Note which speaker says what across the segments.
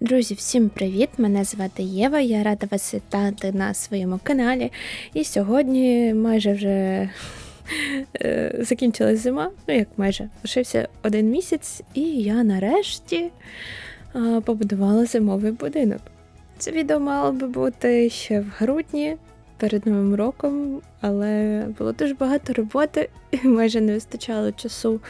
Speaker 1: Друзі, всім привіт! Мене звати Єва. Я рада вас вітати на своєму каналі. І сьогодні майже вже е, закінчилась зима, ну як майже лишився один місяць, і я нарешті побудувала зимовий будинок. Це відео мало би бути ще в грудні. Перед новим роком, але було дуже багато роботи, і майже не вистачало часу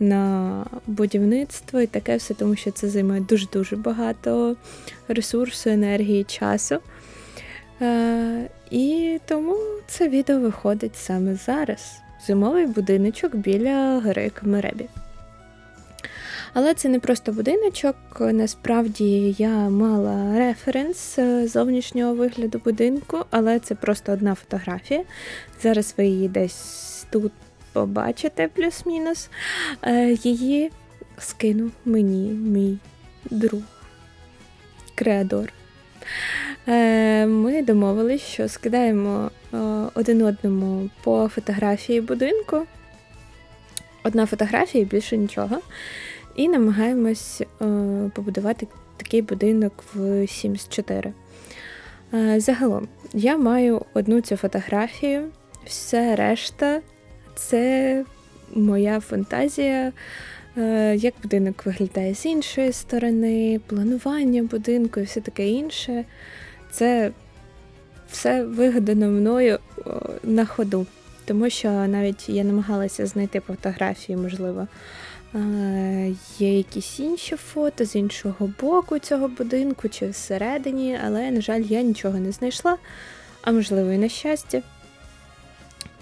Speaker 1: на будівництво і таке все, тому що це займає дуже-дуже багато ресурсу, енергії, часу. Е, І тому це відео виходить саме зараз. Зимовий будиночок біля гори Камеребі. Але це не просто будиночок. Насправді я мала референс е, зовнішнього вигляду будинку, але це просто одна фотографія. Зараз ви її десь тут побачите, плюс-мінус. Е, її скинув мені мій друг, креадор. Е, ми домовились, що скидаємо один одному по фотографії будинку. Одна фотографія і більше нічого. І намагаємось е, побудувати такий будинок в Sims 4. Е, загалом, я маю одну цю фотографію, все решта це моя фантазія, е, як будинок виглядає з іншої сторони, планування будинку і все таке інше. Це все вигадано мною на ходу. Тому що навіть я намагалася знайти фотографії, можливо, Є якісь інші фото з іншого боку цього будинку чи всередині, але, на жаль, я нічого не знайшла, а можливо, і на щастя.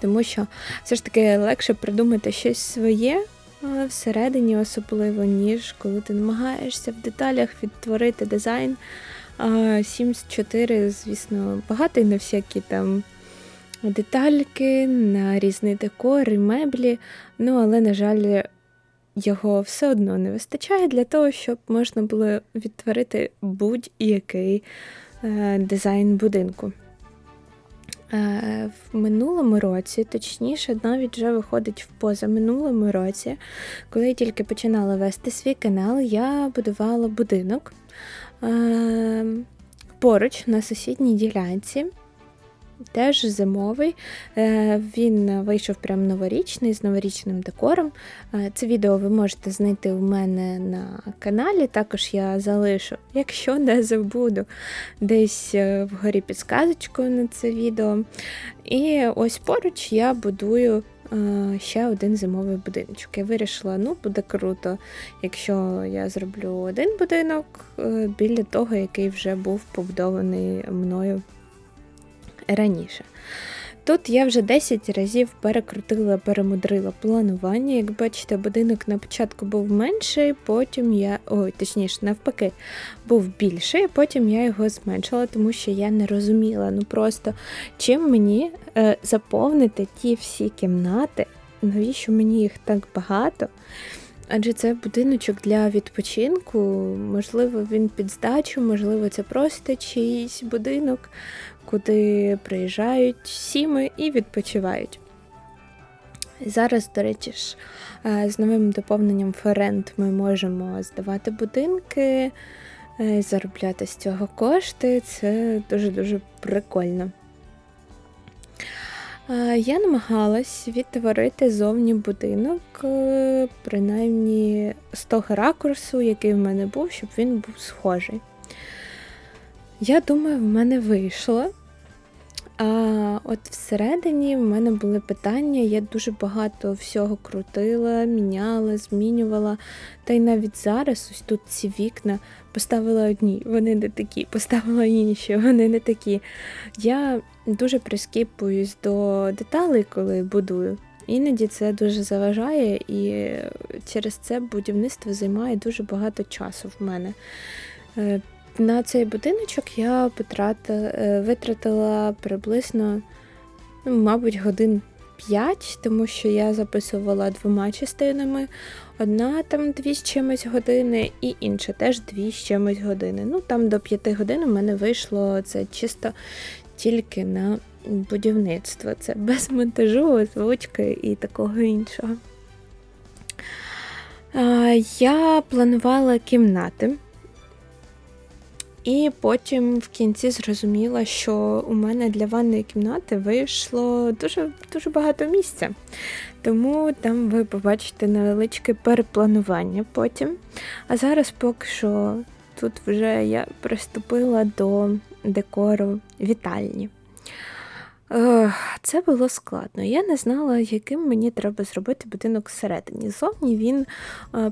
Speaker 1: Тому що все ж таки легше придумати щось своє всередині, особливо, ніж коли ти намагаєшся в деталях відтворити дизайн. Sims 4, звісно, багатий на всякі там детальки, на різний декор і меблі. Ну, але, на жаль, його все одно не вистачає для того, щоб можна було відтворити будь-який е, дизайн будинку. Е, в минулому році, точніше, навіть вже виходить в позаминулому році, коли я тільки починала вести свій канал, я будувала будинок е, поруч на сусідній ділянці теж зимовий. Е, він вийшов прям новорічний з новорічним декором. Е, це відео ви можете знайти у мене на каналі. Також я залишу, якщо не забуду, десь е, вгорі підсказочкою на це відео. І ось поруч я будую. Ще один зимовий будиночок. Я вирішила, ну, буде круто, якщо я зроблю один будинок біля того, який вже був побудований мною раніше. Тут я вже 10 разів перекрутила, перемудрила планування. Як бачите, будинок на початку був менший, потім я, ой, точніше, навпаки, був більший, потім я його зменшила, тому що я не розуміла. Ну просто чим мені е, заповнити ті всі кімнати, навіщо мені їх так багато? Адже це будиночок для відпочинку, можливо, він під здачу, можливо, це просто чийсь будинок, куди приїжджають сіми і відпочивають. Зараз, до речі, ж, е, з новим доповненням Ферент ми можемо здавати будинки, е, заробляти з цього кошти. Це дуже-дуже прикольно. Е, я намагалась відтворити зовні будинок, принаймні з того ракурсу, який в мене був, щоб він був схожий. Я думаю, в мене вийшло. А от всередині в мене були питання, я дуже багато всього крутила, міняла, змінювала. Та й навіть зараз ось тут ці вікна поставила одні, вони не такі, поставила інші, вони не такі. Я дуже прискіпуюсь до деталей, коли будую. Іноді це дуже заважає, і через це будівництво займає дуже багато часу в мене. На цей будиночок я е, витратила приблизно, ну, мабуть, годин 5, тому що я записувала двома частинами. Одна там дві з чимось години, і інша теж дві з чимось години. Ну, там до 5 годин у мене вийшло це чисто тільки на будівництво. Це без монтажу, озвучки і такого іншого. Я планувала кімнати. І потім в кінці зрозуміла, що у мене для ванної кімнати вийшло дуже дуже багато місця. Тому там ви побачите невеличке перепланування потім. А зараз поки що тут вже я приступила до декору вітальні. Це було складно. Я не знала, яким мені треба зробити будинок всередині. Зовні він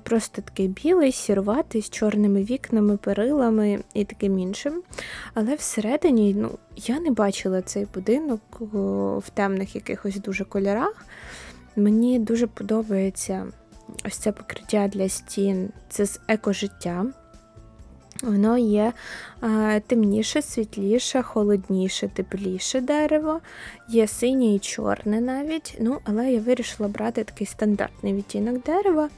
Speaker 1: просто такий білий, сіруватий, з чорними вікнами, перилами і таким іншим. Але всередині ну, я не бачила цей будинок в темних якихось дуже кольорах. Мені дуже подобається ось це покриття для стін, це з екожиття. Воно є темніше, світліше, холодніше, тепліше дерево, є синє і чорне навіть. Ну, Але я вирішила брати такий стандартний відтінок дерева.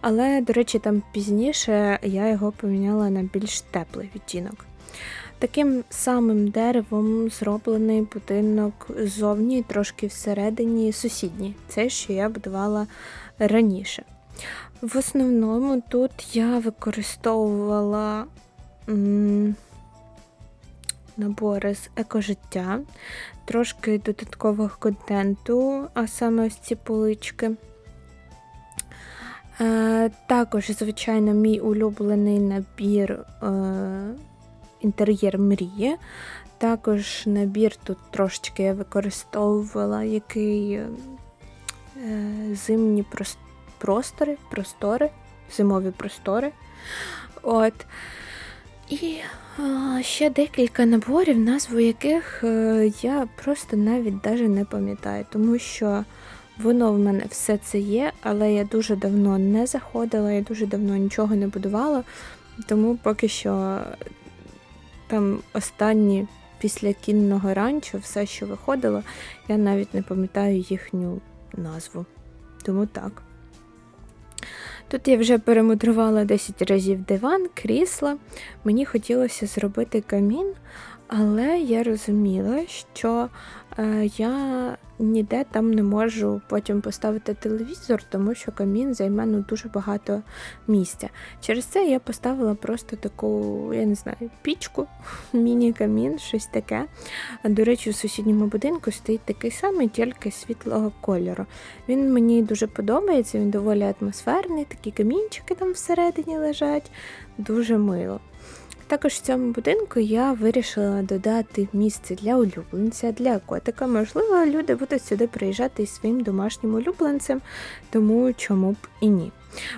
Speaker 1: Але, до речі, там пізніше я його поміняла на більш теплий відтінок. Таким самим деревом зроблений будинок ззовні, трошки всередині, сусідній. Це, що я будувала раніше. В основному тут я використовувала м набори з екожиття, трошки додаткового контенту, а саме ось ці полички. Е, Також, звичайно, мій улюблений набір е, інтер'єр мрії. Також набір тут трошечки я використовувала який е, зимні простори, простори, зимові простори. От. І а, ще декілька наборів, назву яких е, я просто навіть даже не пам'ятаю, тому що воно в мене все це є, але я дуже давно не заходила, я дуже давно нічого не будувала, тому поки що там останні після кінного ранчо, все, що виходило, я навіть не пам'ятаю їхню назву. Тому так. Тут я вже перемудрувала 10 разів диван, крісла. Мені хотілося зробити камін, але я розуміла, що е, я ніде там не можу потім поставити телевізор, тому що камін займе ну, дуже багато місця. Через це я поставила просто таку, я не знаю, пічку, міні-камін, щось таке. До речі, у сусідньому будинку стоїть такий самий, тільки світлого кольору. Він мені дуже подобається, він доволі атмосферний, такі камінчики там всередині лежать, дуже мило. Також в цьому будинку я вирішила додати місце для улюбленця, для котика. Можливо, люди будуть сюди приїжджати із своїм домашнім улюбленцем, тому чому б і ні.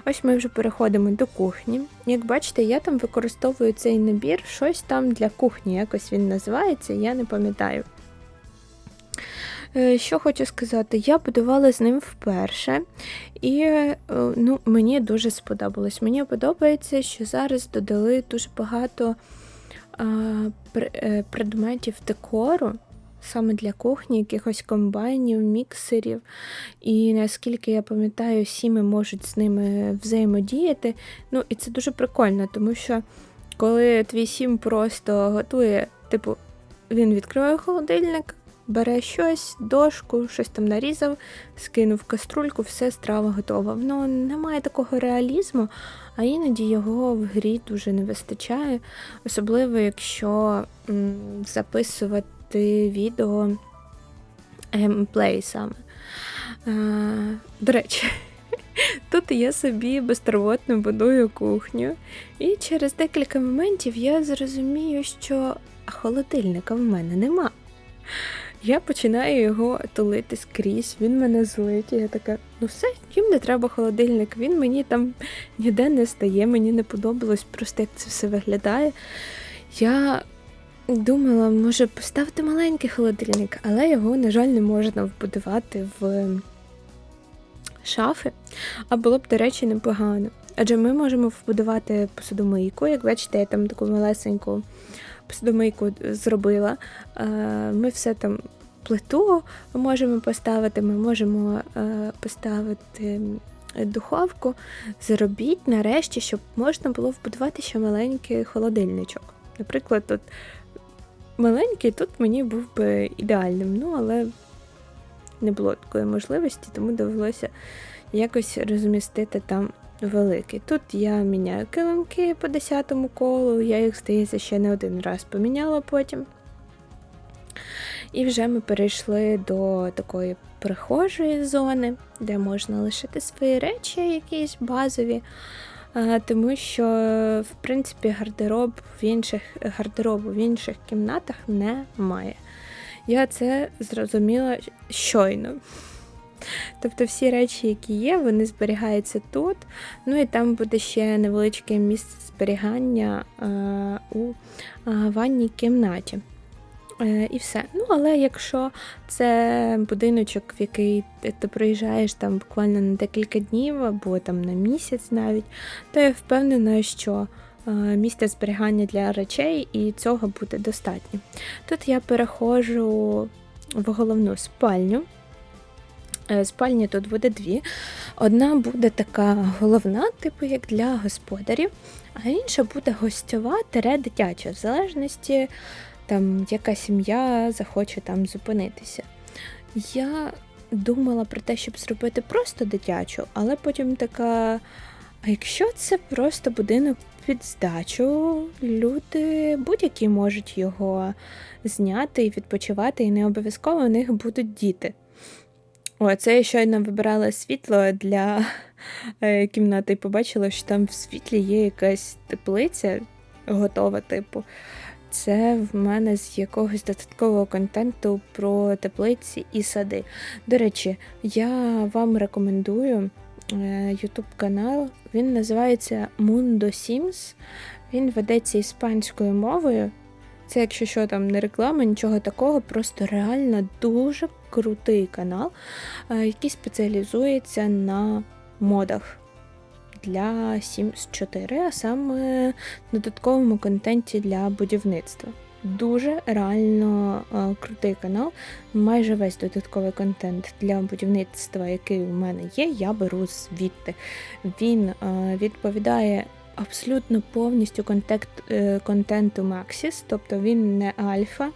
Speaker 1: Ось ми вже переходимо до кухні. Як бачите, я там використовую цей набір, щось там для кухні, якось він називається, я не пам'ятаю. Е, що хочу сказати, я будувала з ним вперше, і е, ну, мені дуже сподобалось. Мені подобається, що зараз додали дуже багато е, предметів декору. Саме для кухні, якихось комбайнів, міксерів. І наскільки я пам'ятаю, сіми можуть з ними взаємодіяти. Ну, і це дуже прикольно, тому що коли твій сім просто готує, типу, він відкриває холодильник, бере щось, дошку, щось там нарізав, скинув каструльку, все страва готова. Воно немає такого реалізму, а іноді його в грі дуже не вистачає, особливо якщо м, записувати відео геймплей саме. А, До речі. Тут я собі безтурботно будую кухню, і через декілька моментів я зрозумію, що холодильника в мене нема. Я починаю його тулити скрізь, він мене злить. І я така, ну все, їм не треба холодильник, він мені там ніде не стає, мені не подобалось просто як це все виглядає. Я думала, може поставити маленький холодильник, але його, на жаль, не можна вбудувати в шафи, а було б, до речі, непогано. Адже ми можемо вбудувати посудомийку, як бачите, я там таку малесеньку посудомийку зробила. Е, ми все там плиту можемо поставити, ми можемо е, поставити духовку. Зробіть нарешті, щоб можна було вбудувати ще маленький холодильничок. Наприклад, тут маленький тут мені був би ідеальним, ну але не було такої можливості, тому довелося якось розмістити там великий. Тут я міняю килимки по 10 колу, я їх, здається, ще не один раз поміняла потім. І вже ми перейшли до такої прихожої зони, де можна лишити свої речі, якісь базові. Тому що, в принципі, гардероб в інших, гардеробу в інших кімнатах немає. Я це зрозуміла щойно. Тобто всі речі, які є, вони зберігаються тут. Ну і там буде ще невеличке місце зберігання е, у е, ванній кімнаті. Е, і все. Ну, але якщо це будиночок, в який ти приїжджаєш там буквально на декілька днів або там на місяць навіть, то я впевнена, що місце зберігання для речей і цього буде достатньо. Тут я переходжу в головну спальню. Е, спальні тут буде дві. Одна буде така головна, типу як для господарів, а інша буде гостьова тере дитяча, в залежності там яка сім'я захоче там зупинитися. Я думала про те, щоб зробити просто дитячу, але потім така. А якщо це просто будинок під здачу, люди будь-які можуть його зняти і відпочивати, і не обов'язково у них будуть діти. О, це я щойно вибирала світло для е, кімнати і побачила, що там в світлі є якась теплиця готова, типу. Це в мене з якогось додаткового контенту про теплиці і сади. До речі, я вам рекомендую е, YouTube канал. Він називається Mundo Sims. Він ведеться іспанською мовою. Це, якщо що, там не реклама, нічого такого, просто реально дуже крутий канал, е, який спеціалізується на модах для Sims 4, а саме додатковому контенті для будівництва. Дуже реально е, крутий канал. Майже весь додатковий контент для будівництва, який у мене є, я беру звідти. Він е, відповідає абсолютно повністю контент, е, контенту Maxis, тобто він не альфа,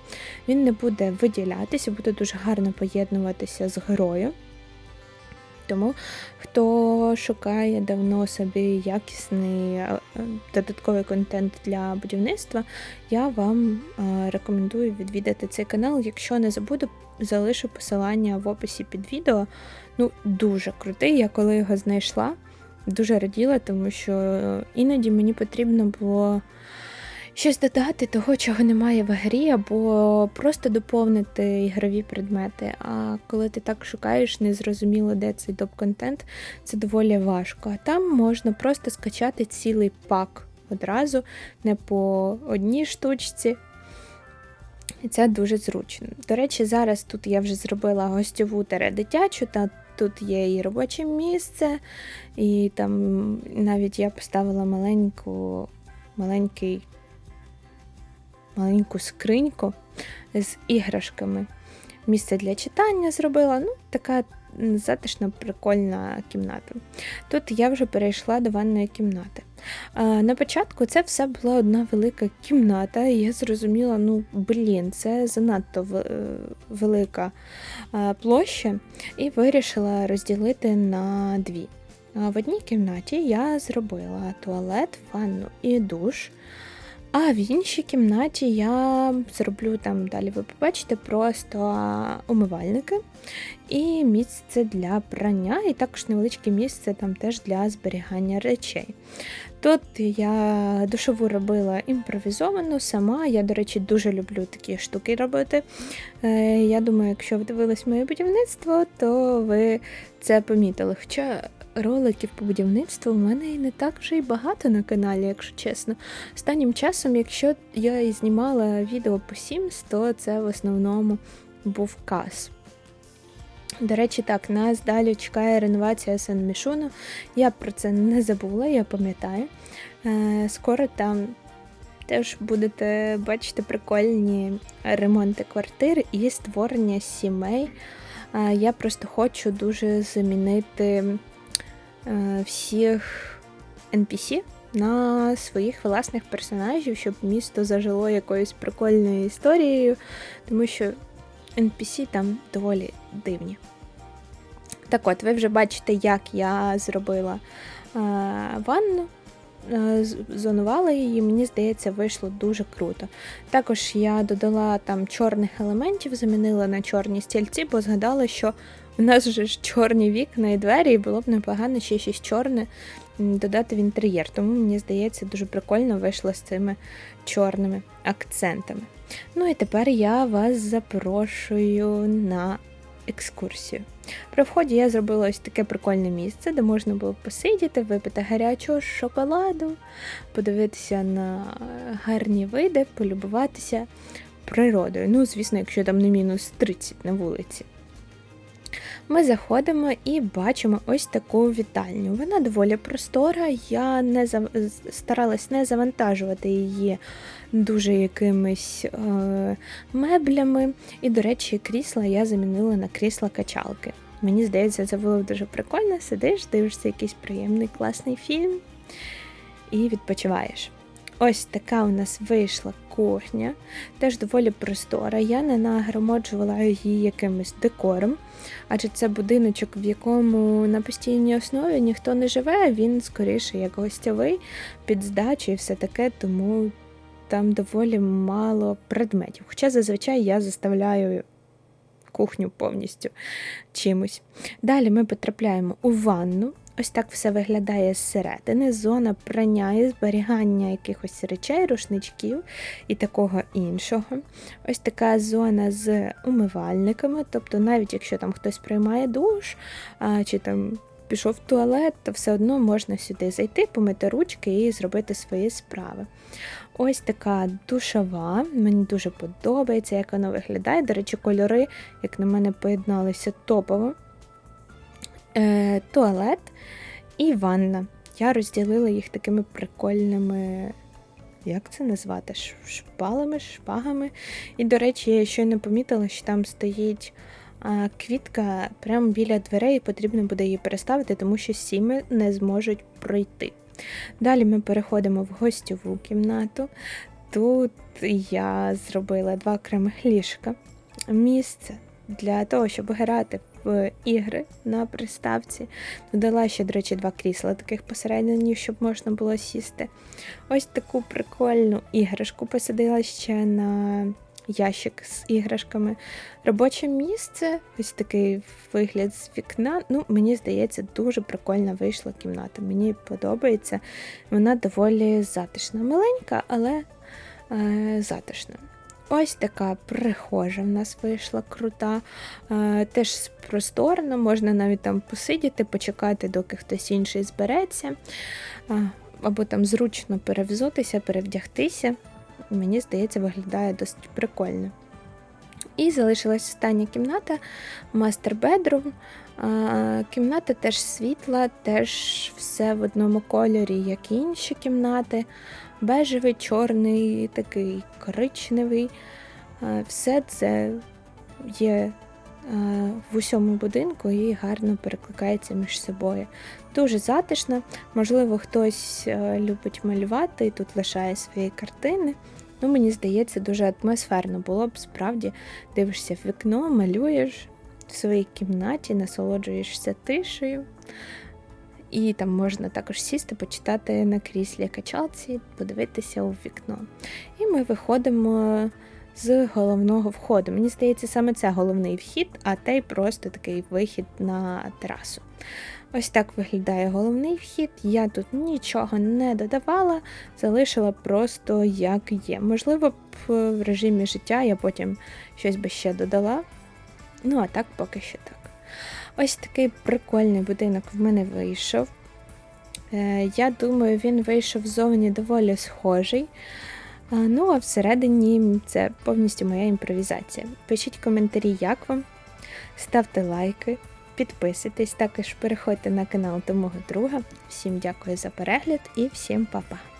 Speaker 1: він не буде виділятися, буде дуже гарно поєднуватися з грою. Тому хто шукає давно собі якісний е, додатковий контент для будівництва, я вам е, рекомендую відвідати цей канал. Якщо не забуду, залишу посилання в описі під відео. Ну, дуже крутий. Я коли його знайшла, дуже раділа, тому що іноді мені потрібно було щось додати того, чого немає в грі, або просто доповнити ігрові предмети. А коли ти так шукаєш, незрозуміло, де цей доп-контент, це доволі важко. А там можна просто скачати цілий пак одразу, не по одній штучці. І це дуже зручно. До речі, зараз тут я вже зробила гостьову тере дитячу, та тут є і робоче місце, і там навіть я поставила маленьку, маленький маленьку скриньку з іграшками. Місце для читання зробила. ну, Така затишна, прикольна кімната. Тут я вже перейшла до ванної кімнати. На початку це все була одна велика кімната, і я зрозуміла, ну, блін, це занадто велика площа, і вирішила розділити на дві. В одній кімнаті я зробила туалет, ванну і душ. А в іншій кімнаті я зроблю там далі, ви побачите, просто умивальники і місце для прання, і також невеличке місце там теж для зберігання речей. Тут я душову робила імпровізовану сама. Я, до речі, дуже люблю такі штуки робити. Е, я думаю, якщо ви дивились моє будівництво, то ви це помітили. Хоча роликів по будівництву у мене і не так вже й багато на каналі, якщо чесно. Останнім часом, якщо я і знімала відео по Sims, то це в основному був каз. До речі, так, нас далі чекає реновація Сан-Мішуну. Я про це не забула, я пам'ятаю. Е, скоро там теж будете бачити прикольні ремонти квартир і створення сімей. Е, я просто хочу дуже замінити всіх NPC на своїх власних персонажів, щоб місто зажило якоюсь прикольною історією, тому що NPC там доволі дивні. Так от, ви вже бачите, як я зробила ванну. е, Зонувала її, мені здається, вийшло дуже круто. Також я додала там чорних елементів, замінила на чорні стільці, бо згадала, що у нас вже ж чорні вікна і двері, і було б непогано ще щось чорне додати в інтер'єр. Тому мені здається, дуже прикольно вийшло з цими чорними акцентами. Ну і тепер я вас запрошую на екскурсію. При вході я зробила ось таке прикольне місце, де можна було посидіти, випити гарячого шоколаду, подивитися на гарні види, полюбуватися природою. Ну, звісно, якщо там не мінус 30 на вулиці. Ми заходимо і бачимо ось таку вітальню. Вона доволі простора. Я не зав... старалась не завантажувати її дуже якимись е... меблями. І, до речі, крісла я замінила на крісла качалки. Мені здається, це було дуже прикольно. Сидиш, дивишся якийсь приємний класний фільм і відпочиваєш. Ось така у нас вийшла кухня, теж доволі простора. Я не нагромоджувала її якимось декором, адже це будиночок, в якому на постійній основі ніхто не живе, він скоріше як гостьовий, під здачу і все таке, тому там доволі мало предметів. Хоча зазвичай я заставляю кухню повністю чимось. Далі ми потрапляємо у ванну. Ось так все виглядає зсередини. Зона прання і зберігання якихось речей, рушничків і такого іншого. Ось така зона з умивальниками. Тобто, навіть якщо там хтось приймає душ чи там пішов в туалет, то все одно можна сюди зайти, помити ручки і зробити свої справи. Ось така душова. Мені дуже подобається, як вона виглядає. До речі, кольори, як на мене, поєдналися топово. Е, туалет і ванна. Я розділила їх такими прикольними, як це назвати? Шпалами, шпагами. І, до речі, я не помітила, що там стоїть а, квітка прямо біля дверей, і потрібно буде її переставити, тому що сіми не зможуть пройти. Далі ми переходимо в гостьову кімнату. Тут я зробила два окремих ліжка. Місце для того, щоб грати в ігри на приставці. Додала ще, до речі, два крісла таких посередині, щоб можна було сісти. Ось таку прикольну іграшку посадила ще на ящик з іграшками. Робоче місце, ось такий вигляд з вікна. Ну, мені здається, дуже прикольна вийшла кімната. Мені подобається. Вона доволі затишна. Маленька, але е, затишна. Ось така прихожа в нас вийшла крута. Е, теж просторно, можна навіть там посидіти, почекати, доки хтось інший збереться. Е, або там зручно перевзутися, перевдягтися. Мені здається, виглядає досить прикольно. І залишилась остання кімната мастер бедрум. Кімната теж світла, теж все в одному кольорі, як і інші кімнати. Бежевий, чорний, такий коричневий. Все це є в усьому будинку і гарно перекликається між собою. Дуже затишно. Можливо, хтось е, любить малювати і тут лишає свої картини. Ну, мені здається, дуже атмосферно було б справді дивишся в вікно, малюєш в своїй кімнаті, насолоджуєшся тишею. І там можна також сісти, почитати на кріслі качалці, подивитися у вікно. І ми виходимо з головного входу. Мені здається, саме це головний вхід, а той просто такий вихід на терасу. Ось так виглядає головний вхід. Я тут нічого не додавала, залишила просто як є. Можливо, б в режимі життя я потім щось би ще додала. Ну, а так поки що так. Ось такий прикольний будинок в мене вийшов. Е, Я думаю, він вийшов зовні доволі схожий. Ну, а всередині це повністю моя імпровізація. Пишіть коментарі, як вам, ставте лайки, підписуйтесь, також переходьте на канал до мого друга. Всім дякую за перегляд і всім па-па!